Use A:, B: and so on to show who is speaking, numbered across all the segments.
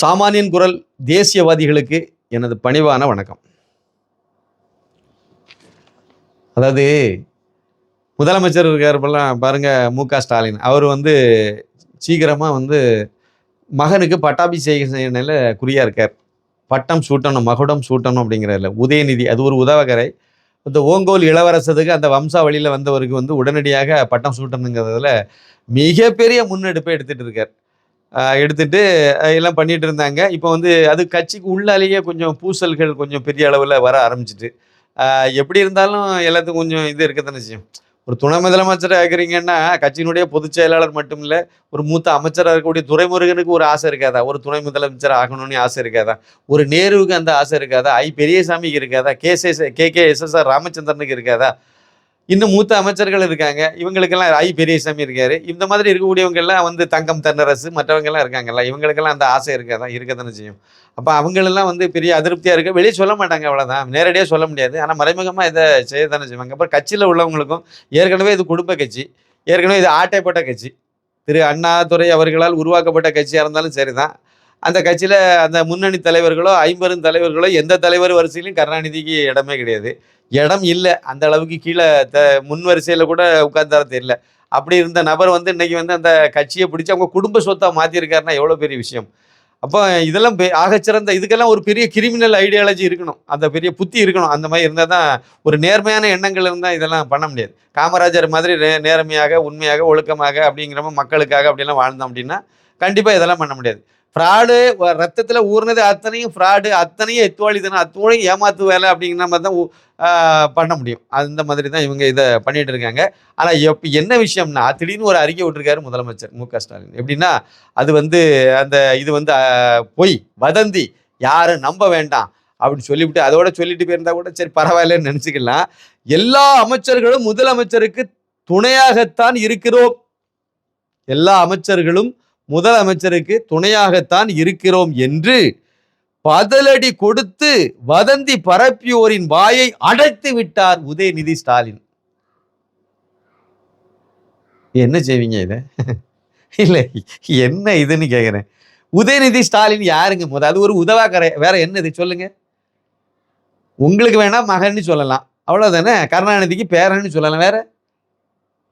A: சாமானியன் குரல் தேசியவாதிகளுக்கு எனது பணிவான வணக்கம். அதாவது முதலமைச்சர் இருக்காருப்பெல்லாம் பாருங்க மு க ஸ்டாலின். அவர் வந்து சீக்கிரமாக வந்து மகனுக்கு பட்டாபிஷேகம் செய்யணும்ல குறியாக இருக்கார். பட்டம் சூட்டணும் மகுடம் சூட்டணும் அப்படிங்கிறதுல உதயநிதி அது ஒரு உதவகரை. இந்த ஓங்கோல் இளவரசதுக்கு அந்த வம்சாவளியில் வந்தவருக்கு வந்து உடனடியாக பட்டம் சூட்டணுங்கிறதுல மிகப்பெரிய முன்னெடுப்பை எடுத்துகிட்டு இருக்கார். எடுத்துட்டு எல்லாம் பண்ணிட்டு இருந்தாங்க. இப்போ வந்து அது கட்சிக்கு உள்ளாலேயே கொஞ்சம் பூசல்கள் கொஞ்சம் பெரிய அளவில் வர ஆரம்பிச்சிட்டு. எப்படி இருந்தாலும் எல்லாத்துக்கும் கொஞ்சம் இது இருக்கத்தானே செய்யும். ஒரு துணை முதலமைச்சராக இருக்கிறீங்கன்னா கட்சியினுடைய பொதுச் செயலாளர் மட்டும் இல்லை ஒரு மூத்த அமைச்சராக இருக்கக்கூடிய துறைமுருகனுக்கு ஒரு ஆசை இருக்காதா? ஒரு துணை முதலமைச்சர் ஆகணும்னு ஆசை இருக்காதா? ஒரு நேருவுக்கு அந்த ஆசை இருக்காதா? ஐ பெரியசாமிக்கு இருக்காதா? K K K S S R ராமச்சந்திரனுக்கு இருக்காதா? இன்னும் மூத்த அமைச்சர்கள் இருக்காங்க. இவங்களுக்கெல்லாம் ஐ பெரியசாமி இருக்காரு. இந்த மாதிரி இருக்கக்கூடியவங்கெல்லாம் வந்து தங்கம் தென்னரசு மற்றவங்கெல்லாம் இருக்காங்கல்ல இவங்களுக்கெல்லாம் அந்த ஆசை இருக்க தான் இருக்க தானே செய்யும். அப்போ அவங்களெல்லாம் வந்து பெரிய அதிருப்தியாக இருக்க வெளியே சொல்ல மாட்டாங்க அவ்வளோதான் நேரடியாக சொல்ல முடியாது. ஆனால் மறைமுகமாக இதை செய்ய தானே செய்வாங்க. அப்புறம் கட்சியில் உள்ளவங்களுக்கும் ஏற்கனவே இது குடும்ப கட்சி ஏற்கனவே இது ஆட்டைப்பட்ட கட்சி. திரு அண்ணாதுரை அவர்களால் உருவாக்கப்பட்ட கட்சியாக இருந்தாலும் சரி தான் அந்த கட்சியில் அந்த முன்னணி தலைவர்களோ ஐம்பெரும் தலைவர்களோ எந்த தலைவர் வரிசையிலும் கருணாநிதிக்கு இடமே கிடையாது. இடம் இல்லை. அந்த அளவுக்கு கீழே த முன் வரிசையில் கூட உட்கார்ந்தார தெரியல. அப்படி இருந்த நபர் வந்து இன்னைக்கு வந்து அந்த கட்சியை பிடிச்சி அவங்க குடும்ப சொத்தாக மாற்றிருக்காருன்னா எவ்வளோ பெரிய விஷயம். அப்போ இதெல்லாம் பெ- ஆகச்சிறந்த இதுக்கெல்லாம் ஒரு பெரிய கிரிமினல் ஐடியாலஜி இருக்கணும். அந்த பெரிய புத்தி இருக்கணும். அந்த மாதிரி இருந்தால் தான் ஒரு நேர்மையான எண்ணங்கள் இருந்தால் இதெல்லாம் பண்ண முடியாது. காமராஜர் மாதிரி நே நேர்மையாக உண்மையாக ஒழுக்கமாக அப்படிங்கிற மாதிரி மக்களுக்காக அப்படிலாம் வாழ்ந்தோம் அப்படின்னா கண்டிப்பாக இதெல்லாம் பண்ண முடியாது. ஃப்ராடு ரத்தத்தில் ஊர்னது அத்தனையும் ஃப்ராடு அத்தனையும் எத்துவாளித்தனம் அத்தனையும் ஏமாத்து வேலை அப்படிங்கிற மாதிரி தான் பண்ண முடியும். அந்த மாதிரி தான் இவங்க இதை பண்ணிட்டு இருக்காங்க. ஆனால் எப்போ என்ன விஷயம்னா திடீர்னு ஒரு அறிக்கை விட்டுருக்காரு முதலமைச்சர் மு க ஸ்டாலின். எப்படின்னா அது வந்து அந்த இது வந்து பொய் வதந்தி யாரும் நம்ப வேண்டாம் அப்படின்னு சொல்லிவிட்டு அதோட சொல்லிட்டு போயிருந்தா கூட சரி பரவாயில்லன்னு நினச்சிக்கலாம். எல்லா அமைச்சர்களும் முதலமைச்சருக்கு துணையாகத்தான் இருக்கிறோம். எல்லா அமைச்சர்களும் முதலமைச்சருக்கு துணையாகத்தான் இருக்கிறோம் என்று பதிலடி கொடுத்து வதந்தி பரப்பியோரின் வாயை அடைத்து விட்டார் உதயநிதி ஸ்டாலின். என்ன செய்வீங்க இதை? இல்லை என்ன இதுன்னு கேட்குறேன் உதயநிதி ஸ்டாலின் யாருங்க? முத அது ஒரு உதவாக்கரை. வேற என்னது? சொல்லுங்க. உங்களுக்கு வேணா மகன்னு சொல்லலாம். அவ்வளோதானே கருணாநிதிக்கு பேரன்னு சொல்லலாம். வேற?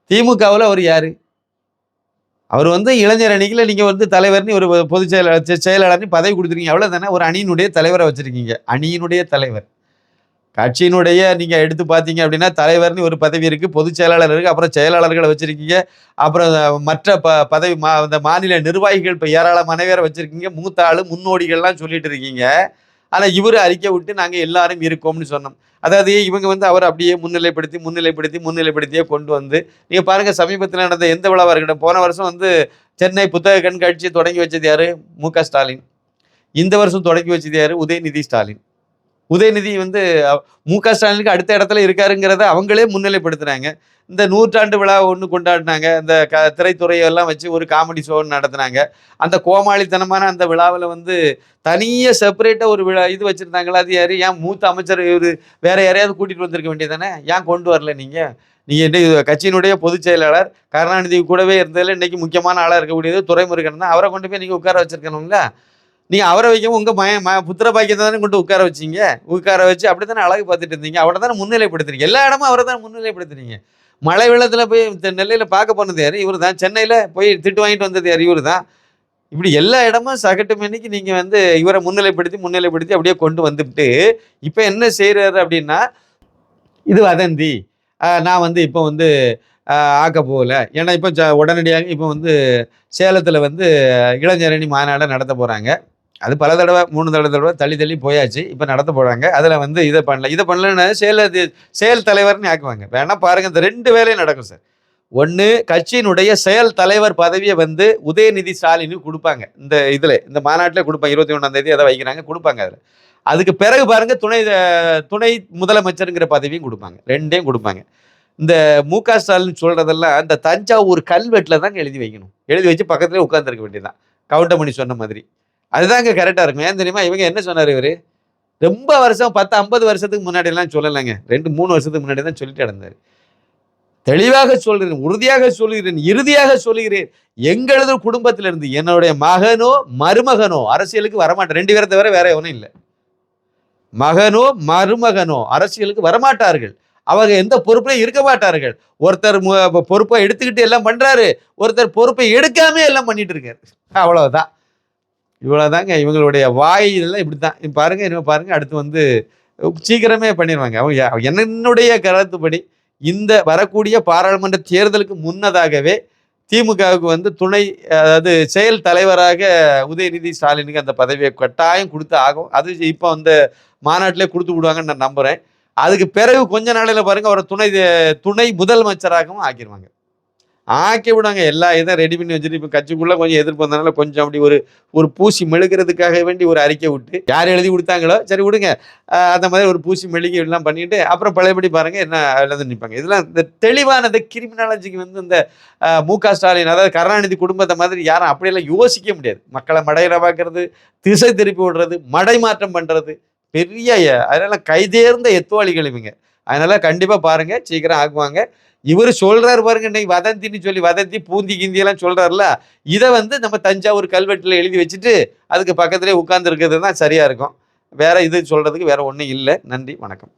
A: திமுகவில் அவர் யாரு? அவர் வந்து இளைஞர் அணியில் நீங்கள் வந்து தலைவர்னு ஒரு பொதுச் செயலாளர் செ- செயலாளர்னு பதவி கொடுத்துருக்கீங்க. அவ்வளோதானே ஒரு அணியினுடைய தலைவரை வச்சுருக்கீங்க. அணியினுடைய தலைவர். கட்சியினுடைய நீங்கள் எடுத்து பார்த்தீங்க அப்படின்னா தலைவர்னு ஒரு பதவி இருக்குது பொதுச் செயலாளர் இருக்குது அப்புறம் செயலாளர்களை வச்சுருக்கீங்க அப்புறம் மற்ற ப பதவி மா இந்த மாநில நிர்வாகிகள் இப்போ ஏராளமான பேரை வச்சுருக்கீங்க. மூத்த ஆள் முன்னோடிகள்லாம் சொல்லிட்டு இருக்கீங்க. ஆனால் இவர் அறிக்கை விட்டு நாங்கள் எல்லாரும் இருக்கோம்னு சொன்னோம். அதாவது இவங்க வந்து அவர் அப்படியே முன்னிலைப்படுத்தி முன்னிலைப்படுத்தி முன்னிலைப்படுத்தியே கொண்டு வந்து நீங்கள் பாருங்கள் சமீபத்தில் நடந்த எந்த விழாவாக இருக்கட்டும் போன வருஷம் வந்து சென்னை புத்தக கண்காட்சி தொடங்கி வச்சது யார்? மு ஸ்டாலின். இந்த வருஷம் தொடங்கி வச்சது யார்? உதயநிதி ஸ்டாலின். உதயநிதி வந்து மு க. ஸ்டாலினுக்கு அடுத்த இடத்துல இருக்காருங்கிறத அவங்களே முன்னிலைப்படுத்துனாங்க. இந்த நூற்றாண்டு விழா ஒன்று கொண்டாடினாங்க. அந்த க திரைத்துறையெல்லாம் வச்சு ஒரு காமெடி ஷோ நடத்துனாங்க. அந்த கோமாளித்தனமான அந்த விழாவில் வந்து தனியாக செப்பரேட்டாக ஒரு விழா இது வச்சுருந்தாங்களா? அது யார்? ஏன் மூத்த அமைச்சர் இவர் வேற யாரையாவது கூட்டிகிட்டு வந்திருக்க வேண்டியதானே? ஏன் கொண்டு வரல நீங்கள் நீங்கள் என்ன கட்சியினுடைய பொதுச் செயலாளர் கருணாநிதி கூடவே இருந்ததில் இன்றைக்கி முக்கியமான ஆளாக இருக்கக்கூடியது துறைமுருகன் தான். அவரை கொண்டு போய் நீங்கள் உட்கார வச்சுருக்கணும்ல? நீங்கள் அவரை வைக்கவும் உங்கள் மய ம புத்திர பாக்கியத்தை தானே கொண்டு உட்கார வச்சீங்க? உட்கார வச்சு அப்படி தானே அழகு பார்த்துட்டு இருந்தீங்க அவரை தானே முன்னிலைப்படுத்துறீங்க. எல்லா இடமும் அவரை தான் முன்னிலைப்படுத்துறீங்க. மழை வெள்ளத்தில் போய் நெல்லையில் பார்க்க போனது யார்? இவர் தான். சென்னையில் போய் திட்டு வாங்கிட்டு வந்தது யார்? இவர் தான். இப்படி எல்லா இடமும் சகட்டு மணிக்கு நீங்கள் வந்து இவரை முன்னிலைப்படுத்தி முன்னிலைப்படுத்தி அப்படியே கொண்டு வந்துட்டு இப்போ என்ன செய்கிறாரு அப்படின்னா இது வதந்தி. நான் வந்து இப்போ வந்து ஆக்க போகல. ஏன்னா இப்போ உடனடியாக இப்போ வந்து சேலத்தில் வந்து இளைஞரணி மாநாடு நடத்த போகிறாங்க அது பல தடவை மூணு தடவை தடவை தள்ளி தள்ளி போயாச்சு. இப்போ நடத்த போகிறாங்க அதில் வந்து இதை பண்ணல இதை பண்ணலன்னு செயல் அது- செயல் தலைவர்னு ஆக்குவாங்க. வேணால் பாருங்கள் இந்த ரெண்டு வேலையும் நடக்கும் சார். ஒன்று கட்சியினுடைய செயல் தலைவர் பதவியை வந்து உதயநிதி ஸ்டாலினுக்கு கொடுப்பாங்க. இந்த இதில் இந்த மாநாட்டில் கொடுப்பாங்க. இருபத்தி ஒன்றாம் தேதி அதை வைக்கிறாங்க கொடுப்பாங்க அதில். அதுக்கு பிறகு பாருங்கள் துணை துணை முதலமைச்சருங்கிற பதவியும் கொடுப்பாங்க. ரெண்டையும் கொடுப்பாங்க. இந்த மு க ஸ்டாலின் சொல்கிறதெல்லாம் இந்த தஞ்சாவூர் கல்வெட்டில் தாங்க எழுதி வைக்கணும். எழுதி வச்சு பக்கத்துலேயே உட்காந்துருக்க வேண்டியதுதான். கவுண்டமணி சொன்ன மாதிரி. அதுதாங்க கரெக்டாக இருக்கும். ஏன் தெரியுமா? இவங்க என்ன சொன்னார் இவர்? ரொம்ப வருஷம் பத்து ஐம்பது வருஷத்துக்கு முன்னாடிலாம் சொல்லலைங்க. ரெண்டு மூணு வருஷத்துக்கு முன்னாடி தான் சொல்லிட்டு நடந்தார். தெளிவாக சொல்கிறேன் உறுதியாக சொல்கிறேன் இறுதியாக சொல்கிறேன். எங்களது குடும்பத்திலிருந்து என்னுடைய மகனோ மருமகனோ அரசியலுக்கு வரமாட்டேன் ரெண்டு பேரை தவிர வேற எவனும் இல்லை. மகனோ மருமகனோ அரசியலுக்கு வரமாட்டார்கள். அவங்க எந்த பொறுப்புலையும் இருக்க மாட்டார்கள். ஒருத்தர் பொறுப்பை எடுத்துக்கிட்டு எல்லாம் பண்றாரு. ஒருத்தர் பொறுப்பை எடுக்காம எல்லாம் பண்ணிட்டு இருக்காரு. அவ்வளவுதான். இவ்வளோதாங்க இவங்களுடைய வாயிலெல்லாம் இப்படி தான் பாருங்க இன்னும் பாருங்க அடுத்து வந்து சீக்கிரமே பண்ணிடுவாங்க அவங்க என்னுடைய கருத்துப்படி இந்த வரக்கூடிய பாராளுமன்ற தேர்தலுக்கு முன்னதாகவே திமுகவுக்கு வந்து துணை அதாவது செயல் தலைவராக உதயநிதி ஸ்டாலினுக்கு அந்த பதவியை கட்டாயம் கொடுத்து ஆகும். அது இப்போ அந்த மாநாட்டிலே கொடுத்து விடுவாங்கன்னு நான் நம்புகிறேன் அதுக்கு பிறகு கொஞ்ச நாளையில் பாருங்கள் அவரை துணை துணை முதலமைச்சராகவும் ஆக்கிடுவாங்க ஆக்கி விடாங்க எல்லா இதை ரெடி பண்ணி வச்சுட்டு இப்போ கட்சிக்குள்ளே கொஞ்சம் எதிர்ப்பு வந்தனால கொஞ்சம் அப்படி ஒரு ஒரு பூசி மெழுகிறதுக்காக வேண்டி ஒரு அறிக்கை விட்டு யார் எழுதி கொடுத்தாங்களோ சரி விடுங்க. அந்த மாதிரி ஒரு பூசி மெழுகி எல்லாம் பண்ணிட்டு அப்புறம் பழையபடி பாருங்கள் என்ன எழுந்து நிற்பாங்க இதெல்லாம் இந்த தெளிவான இந்த கிரிமினாலஜிக்கு வந்து இந்த மு க ஸ்டாலின் அதாவது கருணாநிதி குடும்பத்தை மாதிரி யாரும் அப்படியெல்லாம் யோசிக்க முடியாது. மக்களை மடையில பார்க்கறது திசை திருப்பி விடுறது மடை மாற்றம் பண்ணுறது பெரிய எ- அதனால கைதேர்ந்த எத்துவாளிகள் இவங்க. அதனால கண்டிப்பாக பாருங்க சீக்கிரம் ஆக்குவாங்க இவர் சொல்கிறார் பாருங்க இன்னைக்கு வதந்தின்னு சொல்லி வதந்தி பூந்தி கிந்தியெல்லாம் எல்லாம் இதை வந்து நம்ம தஞ்சாவூர் கல்வெட்டில் எழுதி வச்சுட்டு அதுக்கு பக்கத்துலேயே உட்காந்துருக்கிறது தான் சரியாக இருக்கும். வேறு இது சொல்கிறதுக்கு வேறு ஒன்றும் இல்லை. நன்றி வணக்கம்.